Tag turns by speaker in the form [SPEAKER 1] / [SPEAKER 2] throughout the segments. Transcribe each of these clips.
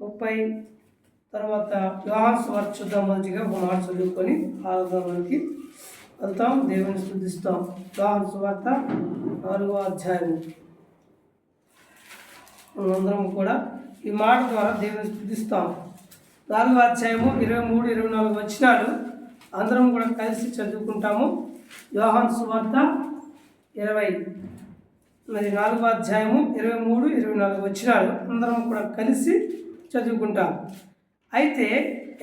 [SPEAKER 1] ముప్పై తర్వాత యోహాన్స్ వార్త చూద్దాం మంచిగా ఒక మాట చదువుకొని ఆరోగ్యానికి వెళ్తాం. దేవుని శుద్ధిస్తాం యోహాన్స్ వార్త నాలుగో అధ్యాయం అందరం కూడా ఈ మాట ద్వారా దేవుని స్థుతిస్తాం. నాలుగో అధ్యాయము ఇరవై మూడు ఇరవై నాలుగు వచ్చినాడు. అందరం కూడా కలిసి చదువుకుంటాము. యోహాన్ సువార్త ఇరవై. మరి నాలుగో అధ్యాయము ఇరవై మూడు ఇరవై నాలుగు వచ్చినాడు. అందరం కూడా కలిసి చదువుకుంటాం. అయితే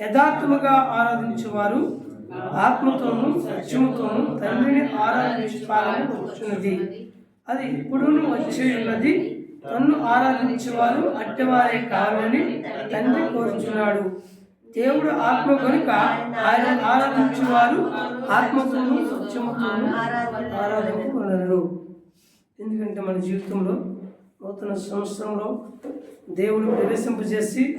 [SPEAKER 1] యథార్థముగా ఆరాధించేవారు ఆత్మతోనూ సత్యముతోనూ తండ్రిని ఆరాధించాలని వచ్చినది అది ఇప్పుడును వచ్చి ఉన్నది. తన్ను ఆరాధించేవారు అట్టవారే కావాలని తండ్రి కోరుచున్నాడు. దేవుడు ఆత్మ కనుక ఆయన ఆరాధించేవారు ఆత్మతోనూ సత్యముతోనూ ఆరాధించుకున్నారు ఎందుకంటే మన జీవితంలో నూతన సంవత్సరంలో దేవుడు ప్రవేశింపజేసి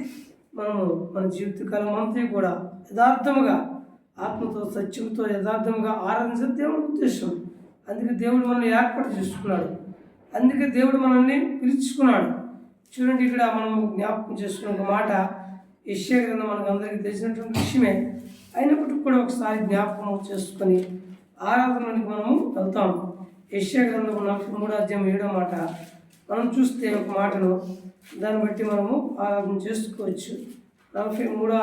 [SPEAKER 1] మనము మన జీవితకాలం అంతా కూడా యథార్థముగా ఆత్మతో సత్యంతో యథార్థముగా ఆరాధించడం దేవుడి ఉద్దేశం. అందుకే దేవుడు మనల్ని ఏర్పాటు చేసుకున్నాడు. అందుకే దేవుడు మనల్ని పిలుచుకున్నాడు. చూడండి ఇక్కడ మనం జ్ఞాపకం చేసుకున్న ఒక మాట. ఇష్యా గ్రంథం మనకు అందరికీ తెలిసినటువంటి విషయమే. అయినప్పటికీ కూడా ఒకసారి జ్ఞాపకం చేసుకొని ఆరాధనలోనికి మనము వెళ్తాం. యశ్యా గ్రంథం నలభై మూడో అధ్యాయం ఏడో మాట. మనం చూస్తే ఒక మాటను దాన్ని బట్టి మనము ఆరాధన చేసుకోవచ్చు. నలభై మూడో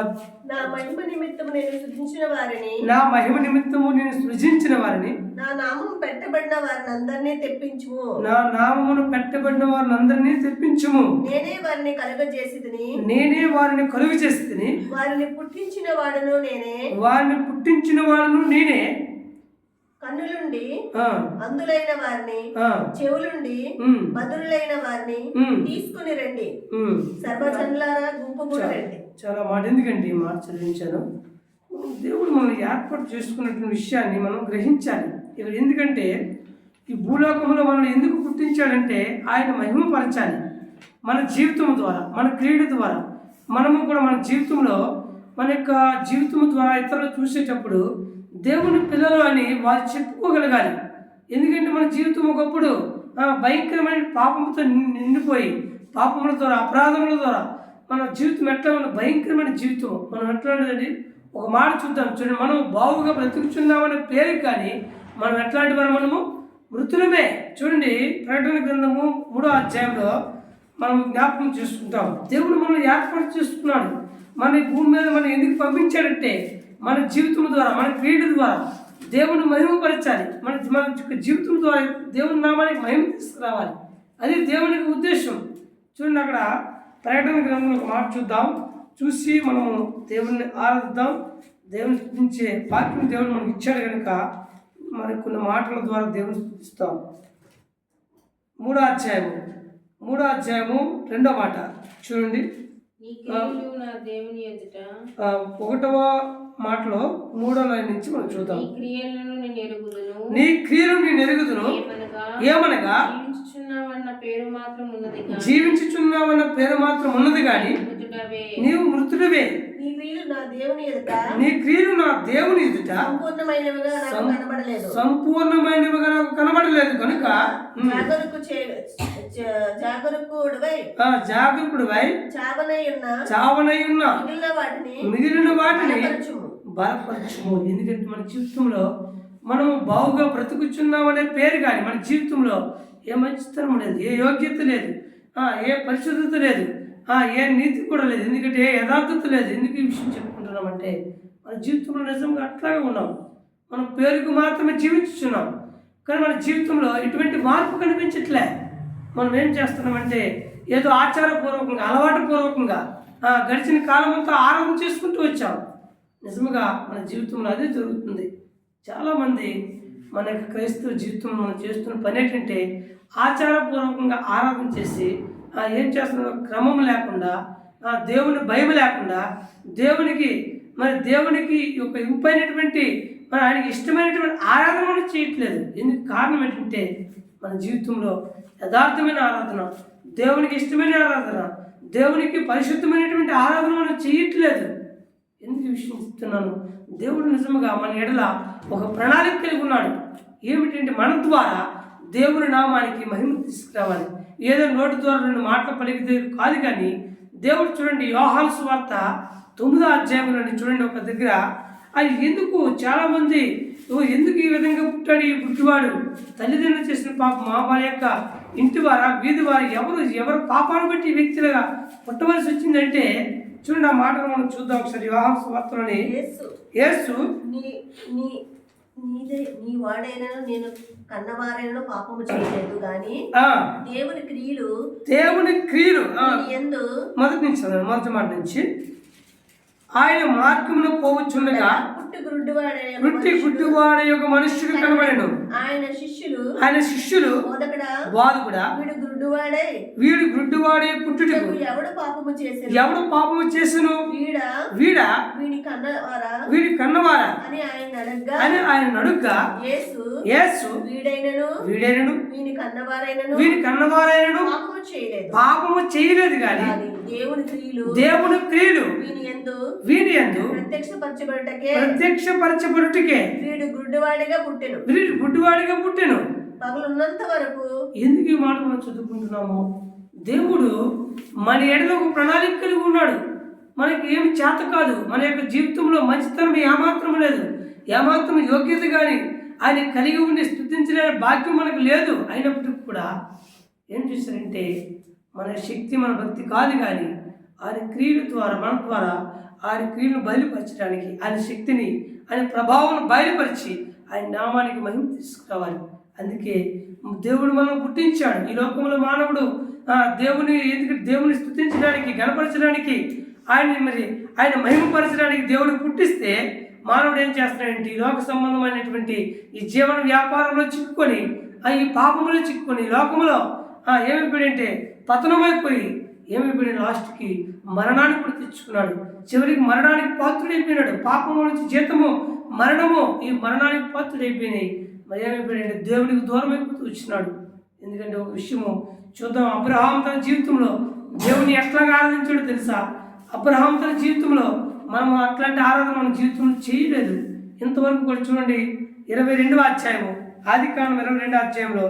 [SPEAKER 2] నా మహిమ నిమిత్తము నేను సృజించిన వారిని.
[SPEAKER 1] నా మహిమ నిమిత్తము నేను సృజించిన వారిని.
[SPEAKER 2] నా నామం పెట్టబడిన వారిని అందరినీ తెప్పించుము.
[SPEAKER 1] నా నామమును పెట్టబడిన వారిని అందరినీ తెప్పించుము.
[SPEAKER 2] నేనే వారిని కలుగజేసిదిని
[SPEAKER 1] నేనే వారిని కలుగు చేస్తుంది
[SPEAKER 2] వారిని పుట్టించిన వాడును నేనే.
[SPEAKER 1] వారిని పుట్టించిన వాళ్ళను నేనే.
[SPEAKER 2] కన్నులుండి అందులైన వారిని చెవులుండి
[SPEAKER 1] ఉమ్,
[SPEAKER 2] బదులైన వారిని తీసుకుని రండి. సర్వజనులారా గుంపు కూడా రండి.
[SPEAKER 1] చాలా మాట ఎందుకంటే ఈ మాట చదివించాను? దేవుడు మనల్ని ఏర్పాటు చేసుకున్నటువంటి విషయాన్ని మనం గ్రహించాలి. ఇక్కడ ఎందుకంటే ఈ భూలోకంలో మనల్ని ఎందుకు పుట్టించాడంటే ఆయన మహిమపరచాలి. మన జీవితం ద్వారా మన క్రీడ ద్వారా. మనము కూడా మన జీవితంలో మన యొక్క జీవితం ద్వారా ఇతరులు చూసేటప్పుడు దేవుని పిల్లలు అని వారు చెప్పుకోగలగాలి. ఎందుకంటే మన జీవితం ఒకప్పుడు భయంకరమైన పాపంతో నిండిపోయి పాపముల ద్వారా అపరాధముల ద్వారా మన జీవితం ఎట్లా మన భయంకరమైన జీవితం. మనం ఎట్లా ఒక మాట చూద్దాం. చూడండి మనం బావుగా బ్రతుకుచున్నామనే పేరు కానీ మనం ఎట్లాంటి వారు మనము? మృతులమే. చూడండి ప్రకటన గ్రంథము మూడో అధ్యాయంలో మనం జ్ఞాపకం చేసుకుంటాం. దేవుడు మనల్ని ఏర్పాటు చేసుకున్నాడు. మన భూమి మీద మనం ఎందుకు పంపించాడంటే మన జీవితం ద్వారా మన క్రీడ ద్వారా దేవుని మహిమపరచాలి. మన మన యొక్క జీవితం ద్వారా దేవుని నామానికి మహిమ తీసుకురావాలి. అది దేవునికి ఉద్దేశం. చూడండి అక్కడ ప్రకటన గ్రంథం ఒక మాట చూద్దాం. చూసి మనము దేవుణ్ణి ఆరాధిద్దాం. దేవుని స్థుతించే వాక్యం దేవుడు మనకి ఇచ్చాడు కనుక మరి కొన్ని మాటల ద్వారా దేవుని స్థుతిస్తాం. మూడో అధ్యాయము. మూడో అధ్యాయము రెండో మాట. చూడండి. ఒకటవ మాటలో మూడో లైన్ నుంచి మనం చూద్దాం.
[SPEAKER 3] నీ
[SPEAKER 1] క్రియలు నేను ఎరుగుదును.
[SPEAKER 3] ఏమనగా?
[SPEAKER 1] ఏమనగా?
[SPEAKER 3] జీవించుచున్నావన్న పేరు మాత్రం ఉన్నది కానీ
[SPEAKER 1] నీవు మృతుడివే.
[SPEAKER 2] నీ క్రియలు నా దేవుని ఎదుట.
[SPEAKER 1] నీ క్రియలు నా దేవుని ఎదుట
[SPEAKER 2] సంపూర్ణమైనవిగా నాకు కనబడలేదు.
[SPEAKER 1] సంపూర్ణమైనవిగా నాకు కనబడలేదు కనుక
[SPEAKER 2] జాగరుకు జాగరుకుడువై.
[SPEAKER 1] ఆ జాగరూకుడివై
[SPEAKER 2] చావనై ఉన్న
[SPEAKER 1] చావనై ఉన్న
[SPEAKER 2] మిగిలిన వాటిని
[SPEAKER 1] మిగిలిన వాటిని
[SPEAKER 2] బలపరచుము.
[SPEAKER 1] ఎందుకంటే మన జీవితంలో మనం బావుగా బ్రతుకుచున్నామనే పేరు కానీ మన జీవితంలో ఏ మంచితనం లేదు ఏ యోగ్యత లేదు ఆ, ఏ పరిశుద్ధత లేదు. ఏ నీతి కూడా లేదు. ఎందుకంటే ఏ యథార్థత లేదు. ఎందుకు ఈ విషయం చెప్పుకుంటున్నామంటే మన జీవితంలో నిజంగా అట్లాగే ఉన్నాం. మనం పేరుకు మాత్రమే జీవించుచున్నాం. కానీ మన జీవితంలో ఎటువంటి మార్పు కనిపించట్లే. మనం ఏం చేస్తున్నామంటే ఏదో ఆచారపూర్వకంగా అలవాటు పూర్వకంగా గడిచిన కాలం అంతా ఆరాధన చేసుకుంటూ వచ్చాం. నిజముగా మన జీవితంలో అదే జరుగుతుంది. చాలామంది మన యొక్క క్రైస్తవ జీవితంలో మనం చేస్తున్న పని ఏంటంటే ఆచారపూర్వకంగా ఆరాధన చేసి ఏం చేస్తున్నారో? క్రమం లేకుండా ఆ, దేవుని భయం లేకుండా దేవునికి మరి దేవునికి ఒక ఇంపైనటువంటి మరి ఆయనకి ఇష్టమైనటువంటి ఆరాధన కూడా చేయట్లేదు. ఎందుకు? కారణం ఏంటంటే మన జీవితంలో యథార్థమైన ఆరాధన దేవునికి ఇష్టమైన ఆరాధన దేవునికి పరిశుద్ధమైనటువంటి ఆరాధన మనం చేయట్లేదు. ఎందుకు విషయం చెప్తున్నాను? దేవుడు నిజముగా మన ఎడల ఒక ప్రణాళిక కలిగి ఉన్నాడు. ఏమిటంటే మన ద్వారా దేవుని నామానికి మహిమ తీసుకురావాలి. ఏదో నోటి ద్వారా రెండు మాటలు పలికితే కాదు కానీ దేవుడు చూడండి యోహాను సువార్త తొమ్మిదో అధ్యాయంలోని చూడండి ఒక దగ్గర. అది ఎందుకు చాలామంది "ఓ, ఎందుకు ఈ విధంగా పుట్టాడు ఈ పుట్టివాడు తల్లిదండ్రులు చేసిన పాపం మా వారి యొక్క ఇంటి వారా వీధి వారు ఎవరు ఎవరు పాపాన్ని బట్టి వ్యక్తులుగా పుట్టవలసి వచ్చిందంటే చూడండి ఆ మాటను మనం చూద్దాం ఒకసారి యోహాను సువార్తలోని.
[SPEAKER 2] యేసు.
[SPEAKER 1] యేసు.
[SPEAKER 2] నీ నీ నీదే నీ వాడైనను నేను కన్నవారైనను పాపము చేయలేదు గాని దేవుని క్రియలు
[SPEAKER 1] దేవుని క్రియలు
[SPEAKER 2] యందు
[SPEAKER 1] మొదటి నుంచి మొదటి మాట నుంచి ఆయన మార్గమును పోవచ్చుండగా
[SPEAKER 2] పుట్టి
[SPEAKER 1] గుడ్డివాడ యొక్క మనుష్యుడు. కనబడెను.
[SPEAKER 2] ఆయన శిష్యులు
[SPEAKER 1] ఆయన శిష్యులు
[SPEAKER 2] బోధకుడా వీడు గుడ్డివాడై
[SPEAKER 1] వీడు గుడ్డివాడే పుట్టుటకు.
[SPEAKER 2] ఎవడు పాపము చేసిన?
[SPEAKER 1] ఎవడు పాపము చేసెను?
[SPEAKER 2] వీడ?
[SPEAKER 1] వీడ?
[SPEAKER 2] వీడి కన్నవారా?
[SPEAKER 1] వీడి కన్నవారా?
[SPEAKER 2] అని ఆయన అడగ్గా
[SPEAKER 1] అని ఆయన నడుగ్గా
[SPEAKER 2] యేసు
[SPEAKER 1] యేసు
[SPEAKER 2] వీడైనను?
[SPEAKER 1] వీడైనను?
[SPEAKER 2] వీని కన్నవారైనను?
[SPEAKER 1] వీడి కన్నవారైనను?
[SPEAKER 2] పాపము చేయలేదు.
[SPEAKER 1] పాపము చేయలేదు గాని
[SPEAKER 2] కానీ దేవుని క్రియలు
[SPEAKER 1] దేవుని క్రియలు
[SPEAKER 2] వీని ఎందు
[SPEAKER 1] వీడి యందు
[SPEAKER 2] ప్రత్యక్షపరచబడటకే
[SPEAKER 1] ప్రత్యక్షపరచబడుటకే
[SPEAKER 2] వీడు గుడ్డివాడిగా పుట్టెను.
[SPEAKER 1] వీడు గుడ్డివాడిగా పుట్టెను.
[SPEAKER 2] పగలున్నంత వరకు
[SPEAKER 1] ఎందుకు ఈ మాట మనం చదువుకుంటున్నాము? దేవుడు మన ఎడలో ఒక ప్రణాళిక కలిగి ఉన్నాడు. మనకి ఏమి చేత కాదు. మన యొక్క జీవితంలో మంచితనం ఏమాత్రం లేదు. ఏమాత్రం యోగ్యత కానీ ఆయన కలిగి ఉండి స్థుతించలేని భాగ్యం మనకు లేదు. అయినప్పటికీ కూడా ఏం చేశారంటే మన శక్తి మన భక్తి కాదు కానీ ఆయన క్రియల ద్వారా మన ద్వారా ఆయన క్రియలను బయలుపరచడానికి ఆయన శక్తిని ఆయన ప్రభావం బయలుపరిచి ఆయన నామానికి మహిమ తీసుకురావాలి. అందుకే దేవుడు మనం పుట్టించాడు. ఈ లోకంలో మానవుడు దేవుని ఎందుకంటే దేవుని స్థుతించడానికి గణపరచడానికి ఆయన మరి ఆయన మహిమపరచడానికి దేవుడు పుట్టిస్తే మానవుడు ఏం చేస్తున్నాడంటే ఈ లోక సంబంధమైనటువంటి ఈ జీవన వ్యాపారంలో చిక్కుకొని ఈ పాపంలో చిక్కుకొని లోకంలో ఏమైపోయాడంటే పతనమైపోయి ఏమైపోయి లాస్ట్కి మరణాన్ని కూడా తెచ్చుకున్నాడు. చివరికి మరణానికి పాత్రుడైపోయినాడు. పాపము నుంచి జీతము మరణము ఈ మరణానికి పాత్రుడైపోయినాయి. మరి ఏమైపోయాడంటే దేవునికి దూరం అయిపోతూ వచ్చినాడు. ఎందుకంటే ఒక విషయము చూద్దాం. అబ్రహాం తన జీవితంలో దేవుని ఎట్లాగా ఆరాధించాడో తెలుసా? అబ్రహాం తన జీవితంలో మనం అట్లాంటి ఆరాధన మన జీవితంలో చేయలేదు. ఇంతవరకు కూడా చూడండి ఇరవై రెండవ అధ్యాయము ఆది కాలం ఇరవై రెండవ అధ్యాయంలో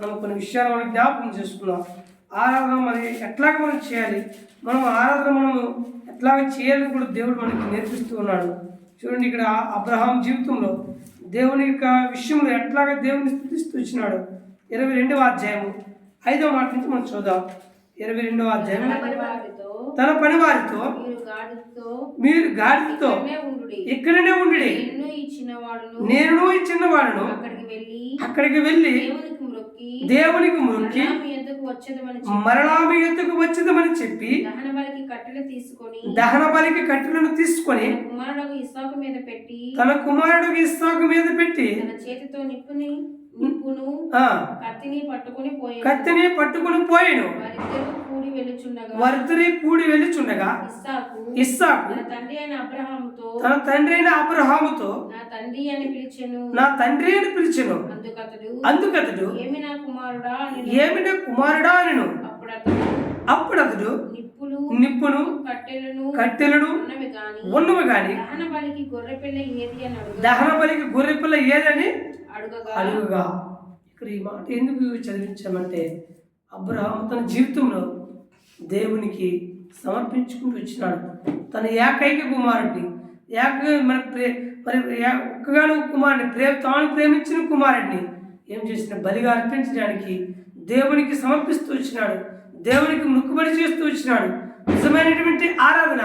[SPEAKER 1] మనం కొన్ని విషయాలు మనం జ్ఞాపకం చేసుకున్నాం ఆరాధన మరి ఎట్లాగ మనం చేయాలి? మనం ఆరాధన మనము ఎట్లాగ చేయాలని కూడా దేవుడు మనకి నేర్పిస్తూ ఉన్నాడు. చూడండి ఇక్కడ అబ్రహాం జీవితంలో దేవుని యొక్క విషయంలో ఎట్లాగ దేవుని స్థుతిస్తూ వచ్చినాడు? ఇరవై రెండవ అధ్యాయము. ఐదవ మాట నుంచి మనం చూద్దాం. ఇరవై రెండవ అధ్యాయం తన పని వారితో
[SPEAKER 3] మీరు గాడితో ఇక్కడనే
[SPEAKER 1] ఉండి నేను ఈ
[SPEAKER 3] వెళ్ళి
[SPEAKER 1] అక్కడికి వెళ్ళి
[SPEAKER 3] దేవునికి మ్రొక్కి
[SPEAKER 1] దేవునికి మురికి
[SPEAKER 3] మరలా మీ ఎద్దకు వచ్చేదమని చెప్పి
[SPEAKER 1] ఎత్తుకు
[SPEAKER 3] దహన బలికి కట్టెలు తీసుకొని
[SPEAKER 1] దహన బలికి కట్టెలను తీసుకొని
[SPEAKER 3] కుమారుడు ఇసాకు మీద పెట్టి
[SPEAKER 1] తన కుమారుడు ఇస్సాకు మీద పెట్టి
[SPEAKER 3] తన చేతితో నిప్పుని నిప్పును కత్తిని పట్టుకొని పోయాడు.
[SPEAKER 1] కత్తిని పట్టుకుని పోయాను
[SPEAKER 3] వారిద్దరూ కూడి వెళ్ళుచుండగా ఇస్సాకు తన తండ్రి అయిన అబ్రహాముతో
[SPEAKER 1] తన తండ్రి అయిన అబ్రహాముతో
[SPEAKER 3] నా తండ్రి అని పిలిచెను.
[SPEAKER 1] నా తండ్రి అని పిలిచెను.
[SPEAKER 3] అందుకతడు
[SPEAKER 1] అందుకతడు
[SPEAKER 3] ఏమి నా కుమారుడా అని
[SPEAKER 1] ఏమి నా కుమారుడా అనెను.
[SPEAKER 3] అప్పుడు అతడు
[SPEAKER 1] అప్పుడు అతడు
[SPEAKER 3] నిప్పులు
[SPEAKER 1] నిప్పును
[SPEAKER 3] కట్టెలను
[SPEAKER 1] కట్టెలను
[SPEAKER 3] ఉన్నవి గాని
[SPEAKER 1] ఉన్నవి గాని
[SPEAKER 3] దహన బలికి గొర్రె పిల్ల ఏది అని అడుగు
[SPEAKER 1] దహన బలికి గొర్రె పిల్ల ఏదని
[SPEAKER 3] అడుగగా.
[SPEAKER 1] అడుగుగా. ఇక్కడ ఈ మాట ఎందుకు చదివించామంటే అబ్రహాం తన జీవితంలో దేవునికి సమర్పించుకుంటూ వచ్చినాడు. తన ఏకైక కుమారుడిని ఏక మన ప్రే మరి ఒక్కగాను కుమారుడిని ప్రేమ తాను ప్రేమించిన కుమారుడిని ఏం చేసిన? బలిగా అర్పించడానికి దేవునికి సమర్పిస్తూ వచ్చినాడు. దేవునికి మొక్కుబడి చేస్తూ వచ్చినాడు. నిజమైనటువంటి ఆరాధన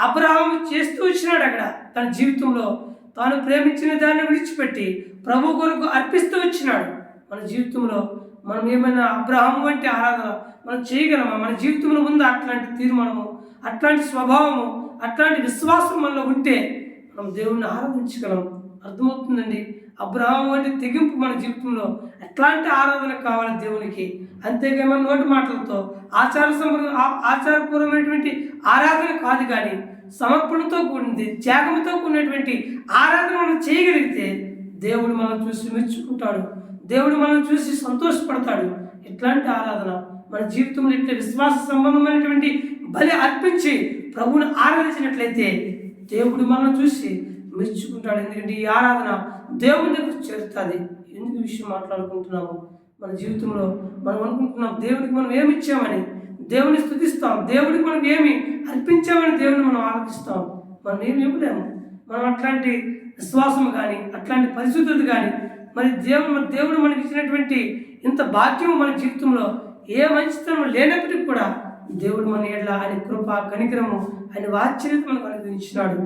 [SPEAKER 1] అబ్రహం చేస్తూ వచ్చినాడు అక్కడ. తన జీవితంలో తాను ప్రేమించిన దాన్ని విడిచిపెట్టి ప్రభు కొరకు అర్పిస్తూ వచ్చినాడు. మన జీవితంలో మనం ఏమైనా అబ్రహం వంటి ఆరాధన మనం చేయగలమా? మన జీవితంలో ఉందా అట్లాంటి తీర్మానము? అట్లాంటి స్వభావము? అట్లాంటి విశ్వాసం మనలో ఉంటే మనం దేవుణ్ణి ఆరాధించగలం అర్థమవుతుందండి? అబ్రహం వంటి తెగింపు మన జీవితంలో ఎట్లాంటి ఆరాధన కావాలి దేవునికి? అంతేగా మన నోటి మాటలతో. ఆచార సంప్ర ఆచారపూర్వమైనటువంటి ఆరాధన కాదు కానీ సమర్పణతో కూడింది త్యాగంతో కూడినటువంటి ఆరాధన మనం చేయగలిగితే దేవుడు మనం చూసి మెచ్చుకుంటాడు. దేవుడు మనం చూసి సంతోషపడతాడు. ఇట్లాంటి ఆరాధన మన జీవితంలో ఇట్లా విశ్వాస సంబంధమైనటువంటి బలి అర్పించి ప్రభువుని ఆరాధించినట్లయితే దేవుడు మనం చూసి మెచ్చుకుంటాడు. ఎందుకంటే ఈ ఆరాధన దేవుని దగ్గర చేరుతుంది. ఎందుకు విషయం మాట్లాడుకుంటున్నాము? మన జీవితంలో మనం అనుకుంటున్నాం దేవుడికి మనం ఏమి ఇచ్చామని? దేవుని స్థుతిస్తాం. దేవుడికి మనం ఏమి అర్పించామని దేవుని మనం ఆలోచిస్తాం మనం ఏమి ఇవ్వలేము. మనం అట్లాంటి విశ్వాసం కానీ అట్లాంటి పరిశుద్ధత కానీ మరి దేవుడు దేవుడు మనకి ఇచ్చినటువంటి ఇంత భాగ్యం మన జీవితంలో ఏ మంచితనం లేనప్పటికీ కూడా దేవుడు మన ఎడ్ల ఆయన కృప కనికరము ఆయన వాత్సల్యత మనకు అనుగ్రహించినాడు.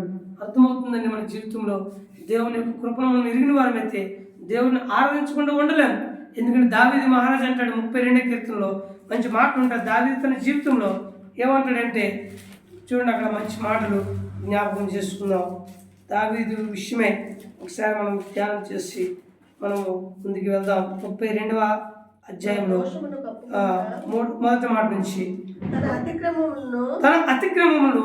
[SPEAKER 1] అర్థమవుతుందండి మన జీవితంలో. దేవుని యొక్క కృపను మనం ఎరిగిన వారమైతే దేవుడిని ఆరాధించకుండా ఉండలేము ఎందుకంటే దావీది మహారాజు అంటాడు ముప్పై రెండో కీర్తనలో మంచి మాటలు ఉంటాయి. దావీది తన జీవితంలో ఏమంటాడంటే చూడండి అక్కడ మంచి మాటలు జ్ఞాపకం చేసుకుందాం. దావీదు విషయమే ఒకసారి మనం ధ్యానం చేసి మనము ముందుకు వెళ్దాం. ముప్పై రెండవ అధ్యాయంలో మొదటి మాట నుంచి.
[SPEAKER 2] తన అతిక్రమములను
[SPEAKER 1] తన అతిక్రమమును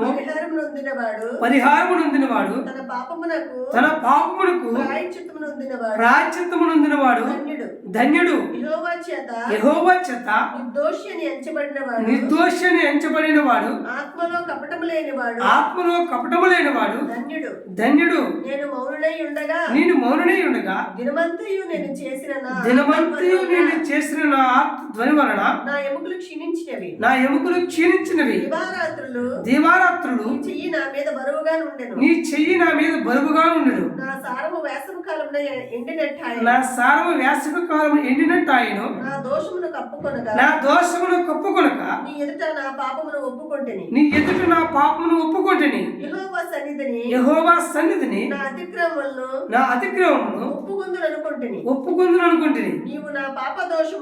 [SPEAKER 2] నొందినవాడు
[SPEAKER 1] పరిహారము నొందినవాడు
[SPEAKER 2] తన పాపమునకు
[SPEAKER 1] తన పాపమునకు
[SPEAKER 2] ప్రాయశ్చిత్తము నొందినవాడు
[SPEAKER 1] ప్రాచిత్తము నొందినవాడు
[SPEAKER 2] ధన్యుడు.
[SPEAKER 1] ధన్యుడు.
[SPEAKER 2] యెహోవా చేత
[SPEAKER 1] యెహోవా చేత
[SPEAKER 2] నిర్దోషి అని ఎంచబడినవాడు
[SPEAKER 1] నిర్దోషి అని ఎంచబడిన వాడు
[SPEAKER 2] ఆత్మలో కపటము లేనివాడు
[SPEAKER 1] ఆత్మలో కపటము లేనివాడు
[SPEAKER 2] ధన్యుడు.
[SPEAKER 1] ధన్యుడు.
[SPEAKER 2] నేను మౌనుడై ఉండగా
[SPEAKER 1] నేను మౌననే ఉండగా
[SPEAKER 2] దినమంతయు నేను చేసిన
[SPEAKER 1] దినమంతయు నేను చేసిన నా ఆత్మ ధ్వని వలన
[SPEAKER 2] నా ఎముకలు క్షీణించినవి.
[SPEAKER 1] నా ఎముకలు క్షీణించినవి.
[SPEAKER 2] దివారాత్రులు
[SPEAKER 1] దీవారాత్రులు
[SPEAKER 2] నీ చెయ్యి నా మీద బరువుగా నుండెను.
[SPEAKER 1] నీ చెయ్యి నా మీద బరువుగా ఉండడు
[SPEAKER 2] నా సారము వేసవి కాలంలో ఎండినట్టాయి
[SPEAKER 1] నా సారము వేసవి కాలం ఎండినట్టు ఆయను
[SPEAKER 2] నా దోషమును కప్పుకొనగా
[SPEAKER 1] నా దోషమును కప్పుకొనక
[SPEAKER 2] నీ ఎదుట నా పాపమును ఒప్పుకొంటిని.
[SPEAKER 1] నీ ఎదుట నా పాపమును ఒప్పుకొంటిని.
[SPEAKER 2] యెహోవా సన్నిధిని
[SPEAKER 1] యెహోవా సన్నిధిని
[SPEAKER 2] నా అతిక్రమములను
[SPEAKER 1] నా అతిక్రమమును
[SPEAKER 2] ఒప్పుకుందును అనుకుంటుని
[SPEAKER 1] ఒప్పుకుందును అనుకుంటుని
[SPEAKER 2] నీవు నా పాప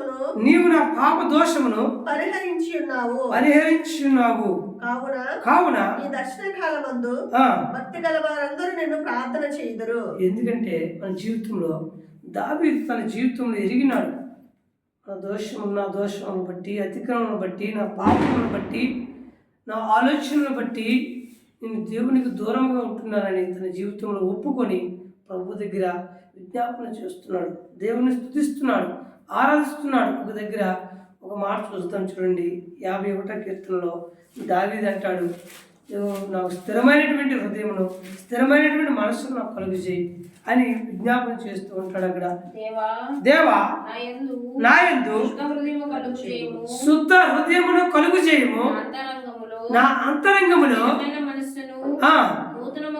[SPEAKER 2] దోషమును
[SPEAKER 1] నీవు నా పాప దోషమును
[SPEAKER 2] పరిహరించి ఉన్నావు.
[SPEAKER 1] పరిహరించున్నావు
[SPEAKER 2] కావున
[SPEAKER 1] కావున
[SPEAKER 2] ఈ దర్శన కాలమందు భక్తి గల వారందరూ నిన్ను ప్రార్థన చేయుదురు.
[SPEAKER 1] ఎందుకంటే మన జీవితంలో దావీదు తన జీవితంలో ఎరిగినాడు. నా దోషం నా దోషమును బట్టి అతిక్రమను బట్టి నా పాపమును బట్టి నా ఆలోచనలను బట్టి నేను దేవునికి దూరంగా ఉంటున్నానని తన జీవితంలో ఒప్పుకొని ప్రభు దగ్గర విజ్ఞాపన చేస్తున్నాడు. దేవుని స్తుతిస్తున్నాడు ఆరాధిస్తున్నాడు. ఒక దగ్గర ఒక మాట చూస్తాం చూడండి. యాభై ఒకటో కీర్తనలో దావీది అంటాడు "నువ్వు నాకు స్థిరమైనటువంటి హృదయమును స్థిరమైనటువంటి మనస్సును నాకు కలుగు చేయి అని విజ్ఞాపన చేస్తూ ఉంటాడు అక్కడ.
[SPEAKER 3] దేవా నా చేయము
[SPEAKER 1] శుద్ధ హృదయమును కలుగు చేయము
[SPEAKER 3] నా అంతరంగములో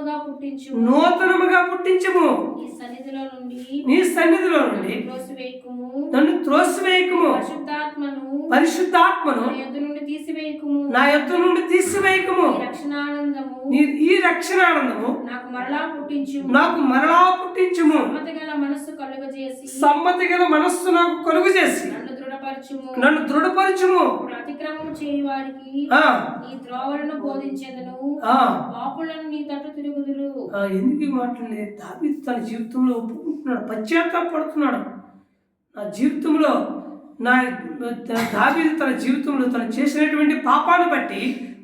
[SPEAKER 3] నూతనముగా పుట్టించు
[SPEAKER 1] నూతనముగా పుట్టించము.
[SPEAKER 3] నీ సన్నిధిలో నుండి
[SPEAKER 1] నీ సన్నిధిలో నుండి
[SPEAKER 3] త్రోసివేయకుము.
[SPEAKER 1] నన్ను త్రోసివేయకము.
[SPEAKER 3] పరిశుద్ధాత్మను
[SPEAKER 1] పరిశుద్ధాత్మను
[SPEAKER 3] నా యొద్ద నుండి తీసివేయకుము.
[SPEAKER 1] నా యొద్ద నుండి తీసివేయకము.
[SPEAKER 3] ఈ రక్షణానందము
[SPEAKER 1] నీ ఈ రక్షణానందము
[SPEAKER 3] నాకు మరలా పుట్టించు
[SPEAKER 1] నాకు మరలా పుట్టించుము.
[SPEAKER 3] సమ్మతి గల మనస్సు కలుగజేసి
[SPEAKER 1] సమ్మతి గల మనస్సు నాకు కలుగు చేసి
[SPEAKER 3] నన్ను దృఢపరచుము.
[SPEAKER 1] నన్ను దృఢపరచుము.
[SPEAKER 3] ఇప్పుడు అతిక్రమం చేయు వారికి
[SPEAKER 1] ఆ,
[SPEAKER 3] నీ త్రోవలను బోధించేదను. పాపులను నీ తట్టు తిరుగుదురు.
[SPEAKER 1] ఎందుకు ఈ మాటలు దావీదు తన జీవితంలో ఒప్పుకుంటున్నాడు పశ్చాత్తాపడుతున్నాడు నా జీవితంలో నా దావీదు తన జీవితంలో తను చేసినటువంటి పాపాన్ని బట్టి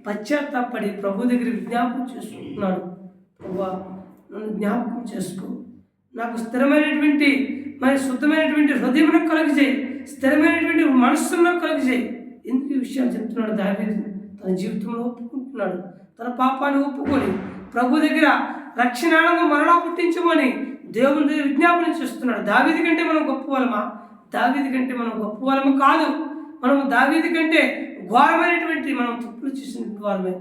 [SPEAKER 1] పశ్చాత్తాపడి ప్రభు దగ్గర విజ్ఞాపనం చేసుకుంటున్నాడు. ప్రభువా నన్ను జ్ఞాపకం చేసుకో. నాకు స్థిరమైనటువంటి మరి శుద్ధమైనటువంటి హృదయం కలుగజేయి. స్థిరమైనటువంటి మనస్సులో కలుగజేయి ఎందుకు ఈ విషయాలు చెప్తున్నాడు దావేది? తన జీవితంలో ఒప్పుకుంటున్నాడు. తన పాపాన్ని ఒప్పుకొని ప్రభు దగ్గర రక్షణానందం మరలా పుట్టించమని దేవుని దగ్గర విజ్ఞాపన చేస్తున్నాడు. దావీది కంటే మనం గొప్ప వాళ్ళమా దావీది కంటే మనం గొప్ప వాళ్ళము కాదు. మనం దావీది కంటే ఘోరమైనటువంటి మనం తప్పులు చేసినటువంటి వారమే.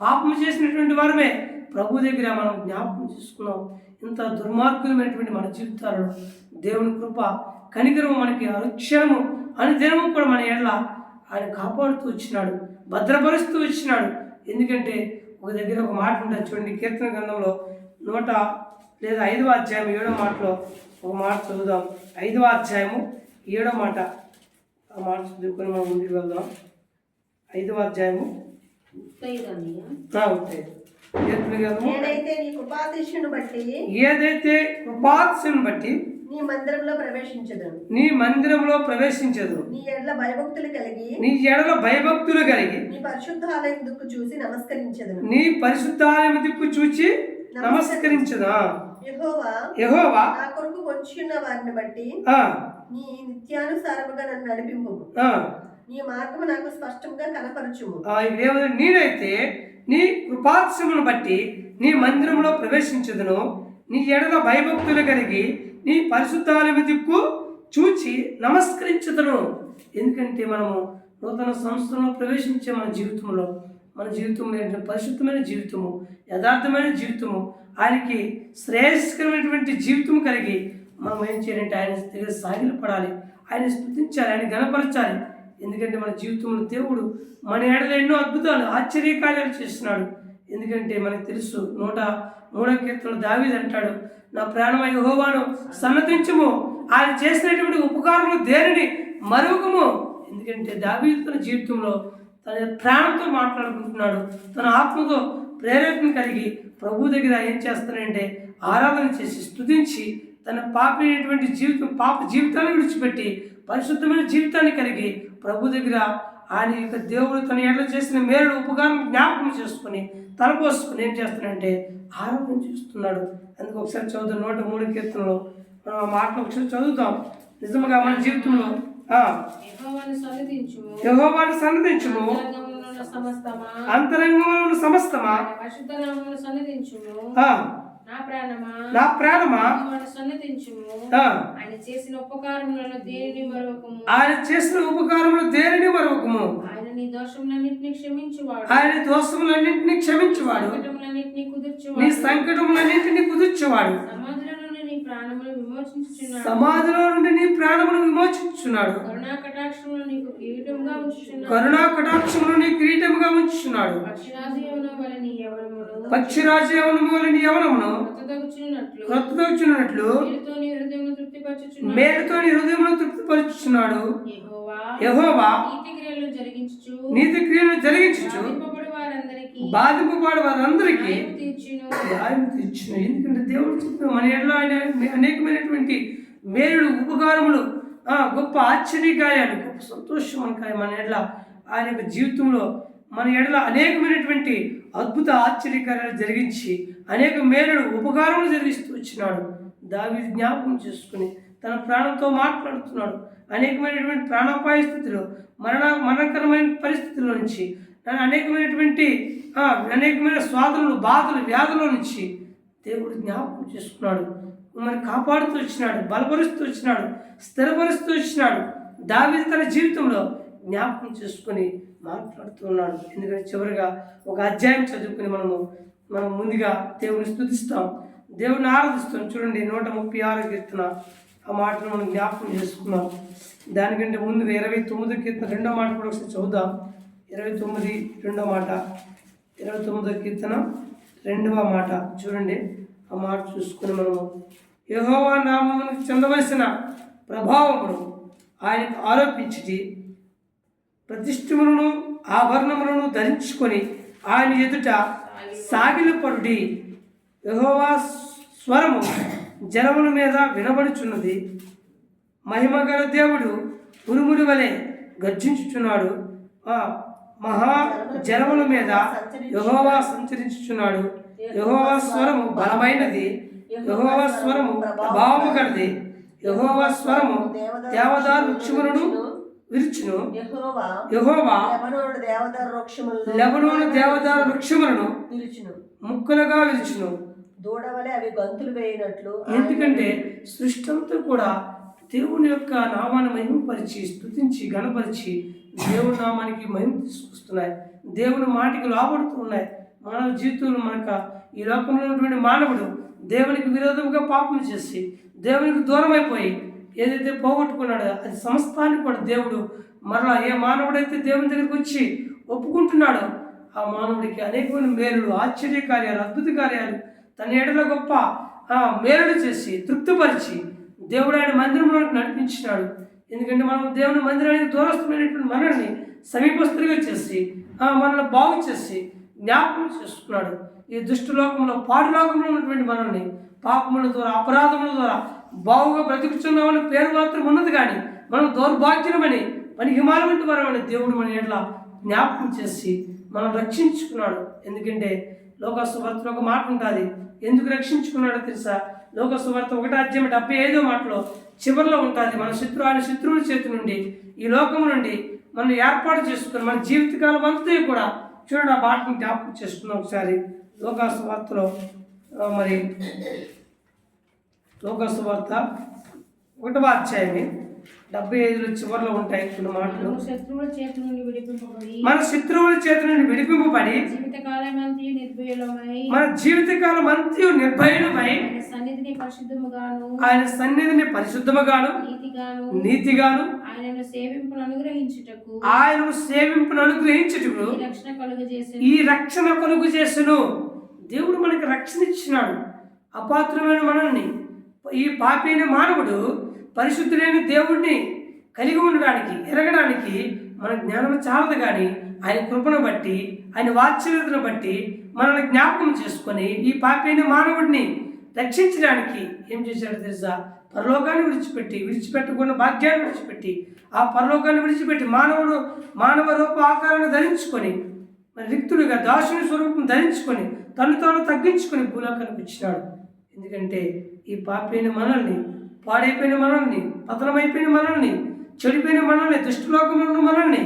[SPEAKER 1] పాపం చేసినటువంటి వారమే. ప్రభు దగ్గర మనం జ్ఞాపకం చేసుకున్నాం. ఇంత దుర్మార్గులమైనటువంటి మన జీవితాలలో దేవుని కృప కనికరం మనకి అనుక్షణము అనుదినము కూడా మన ఎడల ఆయన కాపాడుతూ వచ్చినాడు భద్రపరుస్తూ వచ్చినాడు ఎందుకంటే ఒక దగ్గర ఒక మాట ఉంటుంది చూడండి కీర్తన గ్రంథంలో నూట లేదా ఐదవ అధ్యాయం ఏడో మాటలో ఒక మాట చదువుదాం. ఐదవ అధ్యాయము ఏడో మాట. ఆ మాట చదువుకొని మనం ముందుకు వెళ్దాం. ఐదవ అధ్యాయము. ఉంటాయి
[SPEAKER 2] కృపాతిష్యుని
[SPEAKER 1] ఏదైతే కృపాత్సను బట్టి
[SPEAKER 2] నీ మందిరంలో ప్రవేశించదు.
[SPEAKER 1] నీ మందిరంలో ప్రవేశించదు.
[SPEAKER 2] నీ ఎడ్ల భయభక్తులు కలిగి
[SPEAKER 1] నీ ఎడల భయభక్తులు కలిగి
[SPEAKER 2] నీ పరిశుద్ధాలయం దుక్కు చూసి నమస్కరించదు.
[SPEAKER 1] నీ పరిశుద్ధాలయం దిక్కు చూచి నమస్కరించదా.
[SPEAKER 2] యెహోవా
[SPEAKER 1] యహోవా
[SPEAKER 2] నా కొరకు పొంచున్న వారిని బట్టి నీ నిత్యానుసారముగా నన్ను నడిపింపు. నీ మార్గము నాకు స్పష్టంగా కనపరచుము.
[SPEAKER 1] నేనైతే నీ కృపాత్సమును బట్టి నీ మందిరంలో ప్రవేశించదును. నీ ఎడల భయభక్తులు కలిగి నీ పరిశుద్ధాలయ దిక్కు చూచి నమస్కరించుతను ఎందుకంటే మనము నూతన సంస్థలో ప్రవేశించే మన జీవితంలో మన జీవితంలో ఏంటంటే పరిశుద్ధమైన జీవితము యథార్థమైన జీవితము ఆయనకి శ్రేయస్కరమైనటువంటి జీవితం కలిగి మనం ఏం చేయాలంటే ఆయన దగ్గర సాగిలపడాలి ఆయన స్థుతించాలి ఆయన గణపరచాలి. ఎందుకంటే మన జీవితంలో దేవుడు మన ఏడలో ఎన్నో అద్భుతాలు ఆశ్చర్యకార్యాలు చేస్తున్నాడు. ఎందుకంటే మనకు తెలుసు నూట మూడో కీర్తనలు దావీది అంటాడు నా ప్రాణమ యహోవాను సన్నతించము. ఆయన చేసినటువంటి ఉపకారములు దేనిని మరొకము ఎందుకంటే దావీదు తన జీవితంలో తన ప్రాణంతో మాట్లాడుకుంటున్నాడు. తన ఆత్మతో ప్రేరేపణ కలిగి ప్రభు దగ్గర ఏం చేస్తానంటే ఆరాధన చేసి స్తుతించి తన పాపైనటువంటి జీవితం పాప జీవితాన్ని విడిచిపెట్టి పరిశుద్ధమైన జీవితాన్ని కలిగి ప్రభు దగ్గర ఆయన యొక్క దేవుడు తన ఏళ్ళ చేసిన మేలు ఉపకారం జ్ఞాపకం చేసుకుని తలపోసుకుని ఏం చేస్తానంటే ఆరాధన చేస్తున్నాడు. అందుకు ఒకసారి చదువుతాం నూట మూడు కీర్తనలో. మనం ఆ మాటలు ఒకసారి చదువుతాం. నిజంగా మన జీవితంలో ఆ,
[SPEAKER 3] యెహోవాను
[SPEAKER 1] సన్నదించుము అంతరంగంలో ఉన్న సమస్తమా?
[SPEAKER 3] నా ప్రాణమా? ఆయన చేసిన ఉపకారములను దేనిని మరొకము
[SPEAKER 1] ఆయన చేసిన ఉపకారములు దేనిని మరొకము
[SPEAKER 3] నీ దోషములన్నింటినీ క్షమించువాడు.
[SPEAKER 1] ఆయన దోషములన్నింటినీ క్షమించువాడు. నీ సంకటములన్నింటినీ కుదుర్చేవాడు.
[SPEAKER 3] సమాధిలో నుండి నీ ప్రాణములు విమోచించుచున్నాడు.
[SPEAKER 1] సమాధిలో నుండి నీ ప్రాణమును విమోచించున్నాడు
[SPEAKER 3] కరుణా కటాక్షములు నీకు కిరీటంగా ఉంచుచున్నాడు.
[SPEAKER 1] కరుణా కటాక్షమును నీ కిరీటముగా ఉంచుచున్నాడు.
[SPEAKER 3] పక్షిరాజు యవన వలె నీ యవనమును
[SPEAKER 1] పక్షిరాజు యవనము వలె నీ యవనమును
[SPEAKER 3] మేలుతో నీ హృదయమును తృప్తిపరచుచున్నాడు.
[SPEAKER 1] మేలుతో నీ హృదయమును తృప్తిపరుచుచున్నాడు.
[SPEAKER 3] యెహోవా
[SPEAKER 1] యెహోవా
[SPEAKER 3] నీతి క్రియలు జరిగించుచు
[SPEAKER 1] నీతి క్రియలు జరిగించుచు
[SPEAKER 3] బాధింపబడి వారందరికీ
[SPEAKER 1] న్యాయం తీర్చును. ఎందుకంటే దేవుడు చెప్పిన మన ఎడల ఆయన అనేకమైనటువంటి మేలుడు ఉపకారములు గొప్ప ఆశ్చర్యకార్యాలు గొప్ప సంతోషమైన మన ఎడల ఆయన యొక్క జీవితంలో మన ఎడల అనేకమైనటువంటి అద్భుత ఆశ్చర్యకార్యాలు జరిగించి అనేక మేలుడు ఉపకారములు జరిగిస్తూ వచ్చినాడు. దావి జ్ఞాపకం చేసుకుని తన ప్రాణంతో మాట్లాడుతున్నాడు. అనేకమైనటువంటి ప్రాణాపాయ స్థితిలో మరణ మరణకరమైన పరిస్థితుల్లో నుంచి అనేకమైనటువంటి అనేకమైన స్వాదులు బాధలు వ్యాధుల నుంచి దేవుడు జ్ఞాపకం చేసుకున్నాడు. మరి కాపాడుతూ వచ్చినాడు బలపరుస్తూ వచ్చినాడు స్థిరపరుస్తూ వచ్చినాడు. దావీదు తన జీవితంలో జ్ఞాపకం చేసుకొని మాట్లాడుతూ ఉన్నాడు. ఎందుకంటే చివరిగా ఒక అధ్యాయం చదువుకుని మనము మనం ముందుగా దేవుని స్థుతిస్తాం. దేవుని ఆరాధిస్తాం. చూడండి నూట ముప్పై ఆరు కీర్తన. ఆ మాటను మనం జ్ఞాపకం చేసుకున్నాం దానికంటే ముందుగా ఇరవై తొమ్మిది కీర్తన రెండో మాట కూడా ఒకసారి చదువుదాం. ఇరవై తొమ్మిది రెండో మాట. ఇరవై తొమ్మిదో కీర్తన రెండవ మాట. చూడండి ఆ మాట చూసుకుని మనము. యహోవా నామమునికి చెందవలసిన ప్రభావమును ఆయనకు ఆరోపించి ప్రతిష్ఠములను ఆభరణములను ధరించుకొని ఆయన ఎదుట సాగిలపడుడి. యహోవా స్వరము జలముల మీద వినబడుచున్నది. మహిమగల దేవుడు ఉరుముడి వలె గర్జించుచున్నాడు. ఆ మహా జలముల మీద యెహోవా సంచరించుచున్నాడు. యెహోవా స్వరము బలమైనది. యెహోవా స్వరము ప్రభావము గలది. యెహోవా స్వరము దేవదారు వృక్షములను విరుచును.
[SPEAKER 2] యెహోవా లెబనోను దేవదారు వృక్షములను పిలుచును
[SPEAKER 1] ముక్కలుగా విరుచును.
[SPEAKER 2] దూడవలే అవి గంతులు వేయినట్లు
[SPEAKER 1] ఎందుకంటే సృష్టి అంతా కూడా దేవుని యొక్క నామాన్ని మహిమపరిచి స్తుతించి గణపరిచి దేవుని నామానికి మహిమ తీసుకొస్తున్నాయి. దేవుని మాటికి లోపడుతున్నాయి మానవ జీవితంలో మనక ఈ లోకంలో ఉన్నటువంటి మానవుడు దేవునికి విరోధంగా పాపం చేసి దేవునికి దూరం అయిపోయి ఏదైతే పోగొట్టుకున్నాడో అది సమస్తాన్ని కూడా దేవుడు మరలా ఏ మానవుడైతే దేవుని దగ్గరికి వచ్చి ఒప్పుకుంటున్నాడో ఆ మానవుడికి అనేకమైన మేలులు ఆశ్చర్య కార్యాలు అద్భుత కార్యాలు తన ఏడలో గొప్ప ఆ, చేసి తృప్తిపరిచి దేవుడు ఆయన మందిరంలో నడిపించినాడు. ఎందుకంటే మనం దేవుని మందిరానికి దూరస్థమైనటువంటి మనల్ని సమీపస్తులుగా చేసి మనల్ని బాగు చేసి జ్ఞాపకం చేసుకున్నాడు. ఈ దుష్టు లోకంలో పాడు లోకంలో ఉన్నటువంటి మనల్ని పాపముల ద్వారా అపరాధముల ద్వారా బావుగా బ్రతుకుతున్నామని పేరు మాత్రం ఉన్నది కానీ మనం దౌర్భాగ్యమని మన హిమాలయంటి వరమని దేవుడు మన ఎట్లా జ్ఞాపకం చేసి మనం రక్షించుకున్నాడు. ఎందుకంటే లోకసువార్తలో ఒక మాట ఉంటుంది ఎందుకు రక్షించుకున్నాడో తెలుసా? లోకసువార్త ఒకటి అధ్యాయం డెబ్బై ఐదో మాటలో చివరిలో ఉంటుంది మన శత్రు ఆయన శత్రువుల చేతి నుండి ఈ లోకం నుండి మనం ఏర్పాటు చేసుకుని మన జీవితకాలం అంతా కూడా చూడండి ఆ మాటను జ్ఞాపకం చేసుకున్నాం ఒకసారి. లోకాసువార్తలో మరి లోకాసువార్త ఒకటవ అధ్యాయమే. డెబ్బై ఐదులో చివరిలో ఉంటాయి కొన్ని మాటలు.
[SPEAKER 3] శత్రువుల చేతి నుండి విడిపింపబడి
[SPEAKER 1] మన శత్రువుల చేతి నుండి విడిపింపబడి
[SPEAKER 3] జీవితకాలమంతయు నిర్భయులమై
[SPEAKER 1] మన జీవితకాలం అంత్యు నిర్భయులమై
[SPEAKER 3] ఆయన సన్నిధిని పరిశుద్ధముగాను
[SPEAKER 1] ఆయన సన్నిధిని పరిశుద్ధముగాను
[SPEAKER 3] నీతిగాను
[SPEAKER 1] నీతిగాను
[SPEAKER 3] ఆయనను సేవింపును అనుగ్రహించుటకు
[SPEAKER 1] ఆయనను సేవింపును అనుగ్రహించుటకు
[SPEAKER 3] ఈ రక్షణ కలుగజేసే
[SPEAKER 1] ఈ రక్షణ కలుగు చేసును. దేవుడు మనకి రక్షణ ఇచ్చినాడు. అపాత్రమైన మనల్ని. ఈ పాపైన మానవుడు పరిశుద్ధులైన దేవుడిని కలిగి ఉండడానికి ఎరగడానికి మన జ్ఞానం చాలదు కానీ ఆయన కృపను బట్టి ఆయన వాత్సల్యతను బట్టి మనల్ని జ్ఞాపకం చేసుకొని ఈ పాపైన మానవుడిని రక్షించడానికి ఏం చేశాడు తెలుసా? పరలోకాన్ని విడిచిపెట్టి విడిచిపెట్టుకున్న భాగ్యాన్ని విడిచిపెట్టి ఆ పరలోకాన్ని విడిచిపెట్టి మానవుడు మానవ రూప ఆకారాన్ని ధరించుకొని మరి రిక్తుడిగా దాసుని స్వరూపం ధరించుకొని తను తాను తగ్గించుకొని భూలోకానికి వచ్చినాడు. ఎందుకంటే ఈ పాపైన మనల్ని పాడైపోయిన మనల్ని పతనమైపోయిన మనల్ని చెడిపోయిన మనల్ని దుష్టలోకములను మనల్ని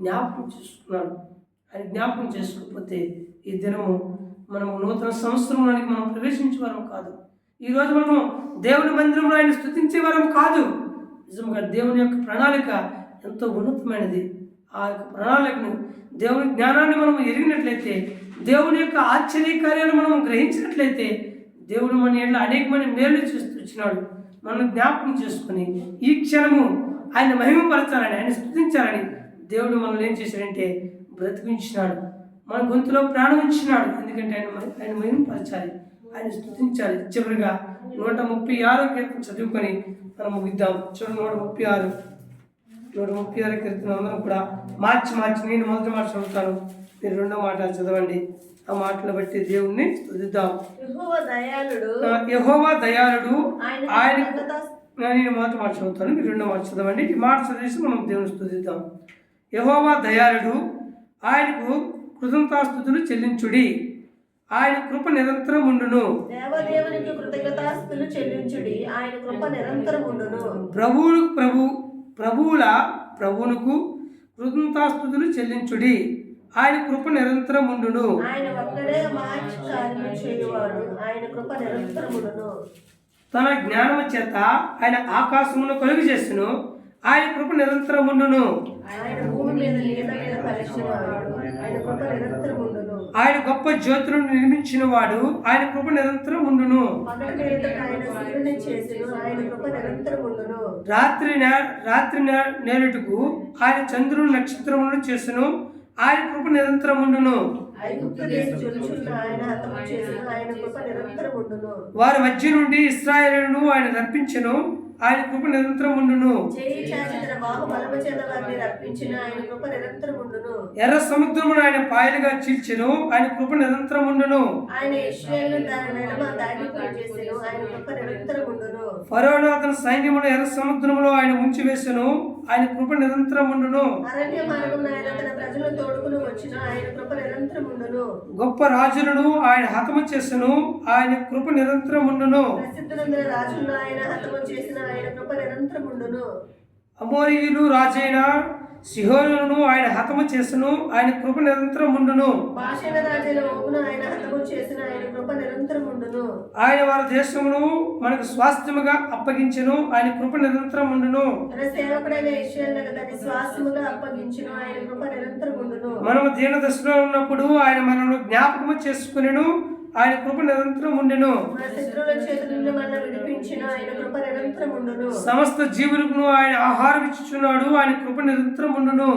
[SPEAKER 1] జ్ఞాపకం చేసుకున్నాడు. అని జ్ఞాపకం చేసుకోకపోతే ఈ దినము మనము నూతన సంవత్సరంలోనికి మనం ప్రవేశించేవారం కాదు. ఈరోజు మనము దేవుని మందిరంలో ఆయన స్థుతించేవారం కాదు. నిజంగా దేవుని యొక్క ప్రణాళిక ఎంతో ఉన్నతమైనది. ఆ యొక్క ప్రణాళికను దేవుని జ్ఞానాన్ని మనం ఎరిగినట్లయితే దేవుని యొక్క ఆశ్చర్య కార్యాలు మనం గ్రహించినట్లయితే దేవుడు మన ఏళ్ళ అనేకమైన మేలు చూస్తూ వచ్చినాడు. మనం జ్ఞాపకం చేసుకుని ఈ క్షణము ఆయన మహిమపరచాలని ఆయన స్థుతించాలని దేవుడు మనల్ని ఏం చేశాడంటే బ్రతికించినాడు. మన గొంతులో ప్రాణం ఇచ్చినాడు ఎందుకంటే ఆయన ఆయన మహిమపరచాలి ఆయన స్థుతించాలి. చివరిగా నూట ముప్పై ఆరో కీర్తన చదువుకొని మనం ముగిద్దాం. చూడండి నూట ముప్పై ఆరు. నూట ముప్పై ఆరు కీర్తన అందరం కూడా మార్చి మార్చి నేను మొదటి మాట చదువుతాను. మీరు రెండో మాట చదవండి. ఆ మాటలు బట్టి దేవుణ్ణి స్తుతిద్దాం
[SPEAKER 2] యెహోవా దయాళుడు. ఆయన
[SPEAKER 1] నేను మొదటి మాట చదువుతాను మీరు రెండో మాట చదవండి. ఈ మాట చదివేసి మనం దేవుని స్తుతిద్దాం. యహోవా దయాళుడు ఆయనకు కృతజ్ఞతాస్థుతులు చెల్లించుడి. ఆయన కృప నిరంతరం ఉండును.
[SPEAKER 2] దేవదేవునికి కృతజ్ఞతాస్తులు చెల్లించుడి. ఆయన కృప నిరంతరం ఉండును.
[SPEAKER 1] ప్రభువులు ప్రభు ప్రభువుల ప్రభువునకు కృతజ్ఞతాస్థుతులు చెల్లించుడి. ఆయన కృప నిరంతరం ఉండును
[SPEAKER 2] ఆయన ఒక్కడే మార్చి కార్యము చేయువాడు. ఆయన కృప నిరంతరం ఉండును
[SPEAKER 1] తన జ్ఞానము చేత ఆయన ఆకాశమును కలుగు చేస్తును ఆయన కృప నిరంతరం ఉండును
[SPEAKER 2] ఆయన భూమి మీద కలిసినవాడు ఆయన కృప నిరంతరం ఉండును
[SPEAKER 1] ఆయన గొప్ప జ్యోతులను నిర్మించిన వాడు ఆయన కృప నిరంతరం ఉండును
[SPEAKER 2] పగటిపేట ఆయన సూర్యుని చేసిను. ఆయన కృప నిరంతరం ఉండును
[SPEAKER 1] రాత్రి నే- రాత్రి నే- నేరుటకు ఆయన చంద్రుడు నక్షత్రములను చేసును. ఆయన కృప నిరంతరం ఉండును. వారి మధ్య నుండి ఇస్రాయేలును ఆయన రప్పించెను. ఆయన కృప నిరంతరం ఉండును. ఎర్ర సముద్రమును ఆయన పాయలుగా చీల్చెను. ఆయన కృప నిరంతరం ఉండును. ఫరోను అతని సైన్యమును ఎర్ర సముద్రములో ఆయన ఉంచివేసెను. ఆయన కృప నిరంతరం ఉండును.
[SPEAKER 2] అరణ్య మార్గం ఆయన కృప నిరంతరం ఉండును.
[SPEAKER 1] గొప్ప రాజులను ఆయన హతము చేసెను. ఆయన కృప నిరంతరం ఉండును.
[SPEAKER 2] రాజులను ఆయన హతము చేసిన ఆయన కృప నిరంతరం ఉండును
[SPEAKER 1] అమోరీయులు రాజైన సిహోనులను ఆయన హతము చేసెను ఆయన కృప నిరంతరం ఉండును
[SPEAKER 2] భాషణ రాజైన ఓగును ఆయన హతము చేసిన ఆయన కృప నిరంతరం ఉండును
[SPEAKER 1] ఆయన వారి దేశమును మనకు స్వాస్థ్యముగా అప్పగించెను ఆయన కృప నిరంతరం ఉండును
[SPEAKER 2] తన సేవకుడైన ఇశ్రాయేలునకు దాని శ్వాసముగా అప్పగించిన ఆయన కృప నిరంతరం ఉండును
[SPEAKER 1] మనము దీన దశలో ఉన్నప్పుడు ఆయన మనను జ్ఞాపకము చేసుకునేను ఆయన కృప నిరంతరం ఉండెను సమస్త జీవులకు ఆయన ఆహారం ఇచ్చుచున్నాడు ఆయన కృప నిరంతరం ఉండును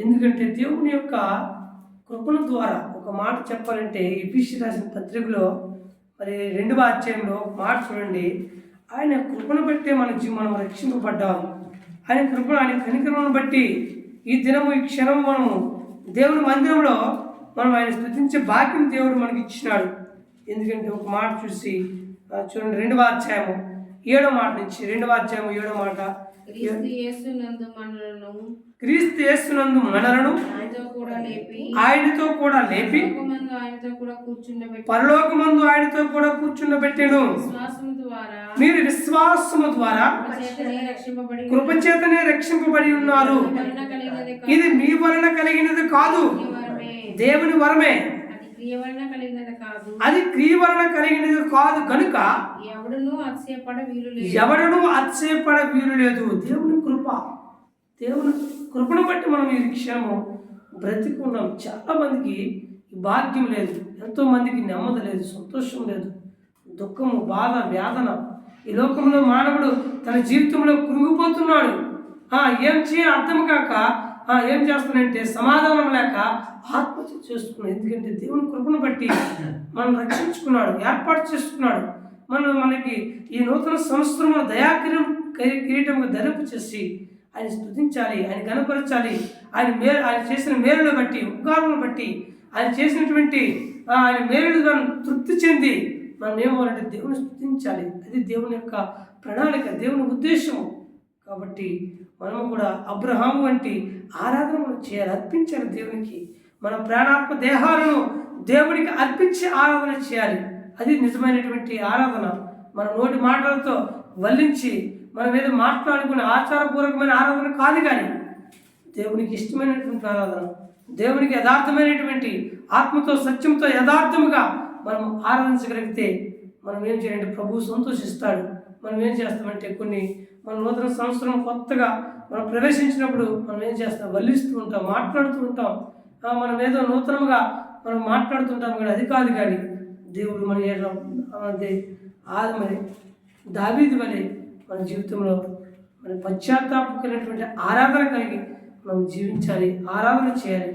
[SPEAKER 1] ఎందుకంటే దేవుని యొక్క కృపణ ద్వారా ఒక మాట చెప్పాలంటే ఎపిసి రాసిన పత్రికలో మరి రెండవ అధ్యాయంలో మాట చూడండి. ఆయన కృపను బట్టే మన మనం రక్షింపబడ్డాం. ఆయన కృప ఆయన కనికరమును బట్టి ఈ దినము ఈ క్షణం మనము దేవుని మందిరంలో మనం ఆయన స్థుతించే భాగ్యం దేవుడు మనకి ఇచ్చినాడు. ఎందుకంటే ఒక మాట చూసి చూడండి రెండవ అధ్యాయము. ఏడో మాట నుంచి రెండవ అధ్యాయము ఏడో మాట.
[SPEAKER 3] క్రీస్తు
[SPEAKER 1] యేసునందు మనలను
[SPEAKER 3] ఆయనతో కూడా లేపి
[SPEAKER 1] పరలోకమందు ఆయనతో కూడా
[SPEAKER 3] ద్వారా
[SPEAKER 1] మీరు విశ్వాసము ద్వారా కృపచేతనే రక్షింపబడి ఉన్నారు. ఇది మీ వలన కలిగినది కాదు. దేవుని వరమే.
[SPEAKER 3] అది క్రియ వలన కలిగినది కాదు.
[SPEAKER 1] అది క్రియ వలన కలిగినది కాదు కనుక
[SPEAKER 3] ఎవడును అతిశయపడ వీలు లేదు.
[SPEAKER 1] ఎవడను అతిశయపడ వీలు లేదు. దేవుని కృప దేవుని కృపను బట్టి మనం ఈ క్షణము బ్రతికున్నాం. చాలా మందికి భాగ్యం లేదు. ఎంతో మందికి నెమ్మది లేదు సంతోషం లేదు దుఃఖము బాధ వేదన. ఈ లోకంలో మానవుడు తన జీవితంలో కృంగిపోతున్నాడు. ఆ, ఏం చేయాలి అర్థం కాక ఏం చేస్తున్నాయంటే సమాధానం లేక ఆత్మహత్య చేసుకున్నాడు. ఎందుకంటే దేవుని కృపను బట్టి మనం రక్షించుకున్నాడు ఏర్పాటు చేసుకున్నాడు. మనం మనకి ఈ నూతన సంవత్సరంలో దయాకిరం కిరీటంగా ధరింపు చేసి ఆయన స్తుతించాలి ఆయన కనపరచాలి ఆయన మేలు ఆయన చేసిన మేలును బట్టి ఉపకారములను బట్టి ఆయన చేసినటువంటి ఆయన మేలును మనం తృప్తి చెంది మనం ఏమవాలంటే దేవుని స్థుతించాలి. అది దేవుని యొక్క ప్రణాళిక దేవుని ఉద్దేశము. కాబట్టి మనము కూడా అబ్రహాం వంటి ఆరాధన చేయాలి అర్పించాలి దేవునికి. మన ప్రాణాత్మ దేహాలను దేవునికి అర్పించి ఆరాధన చేయాలి. అది నిజమైనటువంటి ఆరాధన. మన నోటి మాటలతో వల్లించి మనం ఏదో మాట్లాడుకునే ఆచారపూర్వకమైన ఆరాధన కాదు కానీ దేవునికి ఇష్టమైనటువంటి ఆరాధన. దేవునికి యథార్థమైనటువంటి ఆత్మతో సత్యంతో యథార్థముగా మనం ఆరాధించగలిగితే మనం ఏం చేయాలంటే ప్రభు సంతోషిస్తాడు. మనం ఏం చేస్తామంటే కొన్ని మన నూతన సంవత్సరం కొత్తగా మనం ప్రవేశించినప్పుడు మనం ఏం చేస్తాం? వల్లిస్తూ ఉంటాం మాట్లాడుతూ ఉంటాం. మనం ఏదో నూతనంగా మనం మాట్లాడుతుంటాం కానీ అది కాదు కానీ దేవుడు మన ఏదో ఆది మరి దావీది వలె మన జీవితంలో మన పశ్చాత్తాపకమైనటువంటి ఆరాధన కలిగి మనం జీవించాలి ఆరాధన చేయాలి.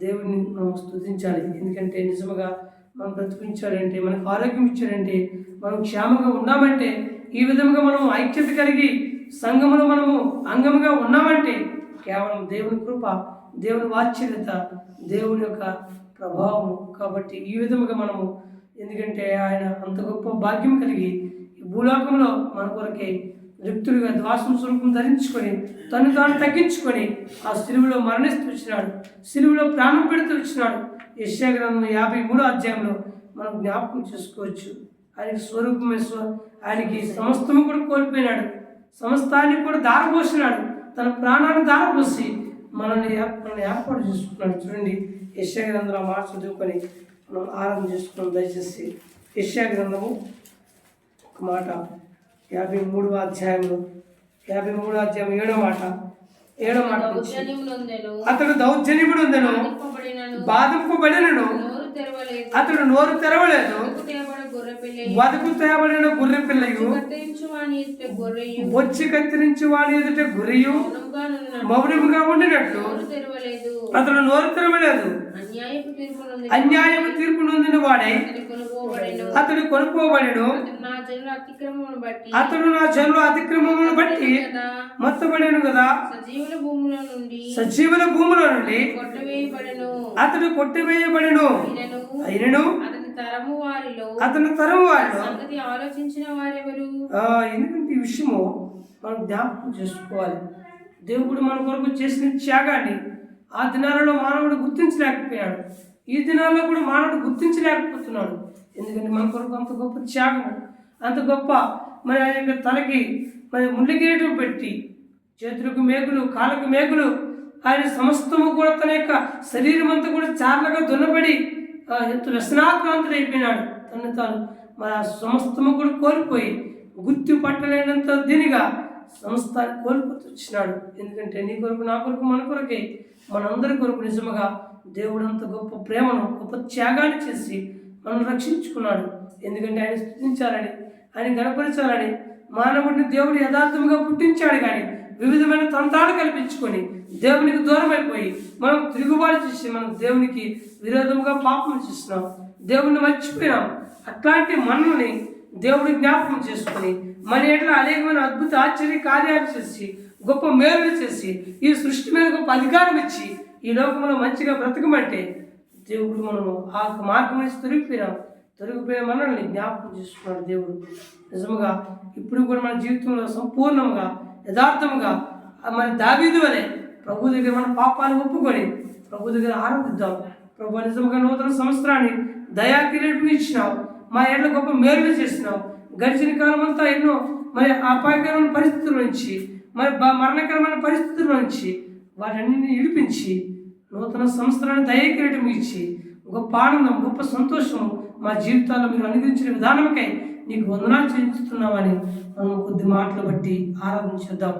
[SPEAKER 1] దేవుడిని మనం స్తుతించాలి. ఎందుకంటే నిజముగా మనం బ్రతికించాడంటే మనకు ఆరోగ్యం ఇచ్చాడంటే మనం క్షేమంగా ఉన్నామంటే ఈ విధంగా మనం ఐక్యత కలిగి సంఘములో మనము అంగముగా ఉన్నామంటే కేవలం దేవుని కృప దేవుని వాత్సల్యత దేవుని యొక్క ప్రభావం కాబట్టి ఈ విధముగా మనము ఎందుకంటే ఆయన అంత గొప్ప భాగ్యం కలిగి ఈ భూలోకంలో మన కొరకే రిక్తుడిగా ద్వాసం స్వరూపం ధరించుకొని తను తాను తగ్గించుకొని ఆ సిలువలో మరణిస్తూ వచ్చినాడు శిలువులో ప్రాణం పెడుతూ వచ్చినాడు. యశ్యాగ్రంథం యాభై మూడో అధ్యాయంలో మనం జ్ఞాపకం చేసుకోవచ్చు. ఆయనకి స్వరూపమే స్వ ఆయనకి సమస్తము కూడా కోల్పోయినాడు. సమస్తాన్ని కూడా దారపోసినాడు తన ప్రాణాన్ని దారపోసి మనల్ని మనల్ని ఏర్పాటు చేసుకున్నాడు. చూడండి యశ్యా గ్రంథంలో మాట చదువుకొని మనం ఆరాధన చేసుకున్నాం. దయచేసి యశ్యా గ్రంథము ఒక మాట. యాభై మూడవ అధ్యాయంలో యాభై మూడవ అధ్యాయం ఏడో మాట. ఏడో మాట అతడు దౌర్జన్యముడు ఉందెను
[SPEAKER 3] బాధింపబడినను
[SPEAKER 1] అతడు నోరు తెరవలేదు వదకు తేబడిన గొర్రె పిల్లయు బొచ్చి కత్తిరించి వాడి ఎదుట గురియు మౌనముగా
[SPEAKER 3] తెరవలేదు.
[SPEAKER 1] అతడు నోరు తెరవలేదు.
[SPEAKER 3] అన్యాయపు
[SPEAKER 1] తీర్పు నొందిన వాడే.
[SPEAKER 3] అతని
[SPEAKER 1] అతడు కొనుక్కోబడిను
[SPEAKER 3] అతడు నా జనుల అతిక్రమమును బట్టి.
[SPEAKER 1] మొత్తబడిను కదా.
[SPEAKER 3] సజీవుల భూముల నుండి
[SPEAKER 1] అతడు కొట్టివేయబడిను
[SPEAKER 3] అయినను. అతని తరము
[SPEAKER 1] అతని తరం వాడు
[SPEAKER 3] సంగతి ఆలోచించిన వారెవరు?
[SPEAKER 1] ఎందుకంటే ఈ విషయము మనం జ్ఞాపకం చేసుకోవాలి. దేవుడు మన కొరకు చేసిన త్యాగాన్ని ఆ దినాలలో మానవుడు గుర్తించలేకపోయాడు. ఈ దినాల్లో కూడా మానవుడు గుర్తించలేకపోతున్నాడు. ఎందుకంటే మన కొరకు అంత గొప్ప త్యాగం అంత గొప్ప మరి ఆయన యొక్క తలకి మరి ముళ్ళ కిరీటం పెట్టి చేతులకు మేకులు కాళ్ళకు మేకులు ఆయన సమస్తము కూడా తన యొక్క శరీరం అంతా కూడా చార్లగా దున్నబడి ఎంతో వ్యసనాక్రాంతుడు అయిపోయినాడు తను తాను మరి ఆ సమస్తము కూడా కోల్పోయి గుర్తు పట్టలేనంత దీనిగా సంస్థ కోల్పోతూ వచ్చినాడు. ఎందుకంటే నీ కొరకు నా కొరకు మన కొరకే మనందరి కొరకు నిజముగా దేవుడు అంత గొప్ప ప్రేమను గొప్ప త్యాగాన్ని చేసి మనం రక్షించుకున్నాడు. ఎందుకంటే ఆయన స్థుతించాలని ఆయన గణపరచాలని మానవుడిని దేవుడు యథార్థంగా పుట్టించాడు కానీ వివిధమైన తంత్రాలు కల్పించుకొని దేవునికి దూరం అయిపోయి మనం తిరుగుబాటు చేసి మనం దేవునికి విరోధముగా పాపం చేస్తున్నాం. దేవుణ్ణి మర్చిపోయినాం. అట్లాంటి మనల్ని దేవుని జ్ఞాపకం చేసుకొని మన ఎట్లా అనేకమైన అద్భుత ఆశ్చర్య కార్యాలు చేసి గొప్ప మేలు చేసి ఈ సృష్టి మీద గొప్ప అధికారం ఇచ్చి ఈ లోకంలో మంచిగా బ్రతకమంటే దేవుడు మనము ఆ మార్గం నుంచి తొలగిపోయినాం. తొలగిపోయిన మనల్ని జ్ఞాపకం చేసుకున్నాడు దేవుడు. నిజముగా ఇప్పుడు కూడా మన జీవితంలో సంపూర్ణంగా యథార్థముగా మన దావీదు అనే ప్రభు దగ్గర మన పాపాలు ఒప్పుకొని ప్రభు దగ్గర ఆరాధిద్దాం. ప్రభు నిజంగా నూతన సంవత్సరాన్ని దయా కిరీటం ఇచ్చినావు. మా ఏళ్ళ గొప్ప మేలు చేసినావు. గడిచిన కాలం అంతా ఎన్నో మరి అపాయకరమైన పరిస్థితుల నుంచి మరి మరణకరమైన పరిస్థితుల నుంచి వాటన్నిటిని విడిపించి నూతన సంవత్సరాన్ని దయా కిరీటం ఇచ్చి గొప్ప ఆనందం గొప్ప సంతోషం మా జీవితాల్లో మీరు అనుగ్రహించిన విధానమకై నీకు వందనాలు చెల్లిస్తున్నామని మనం కొద్ది మాటలు బట్టి ఆరాధన చేద్దాం.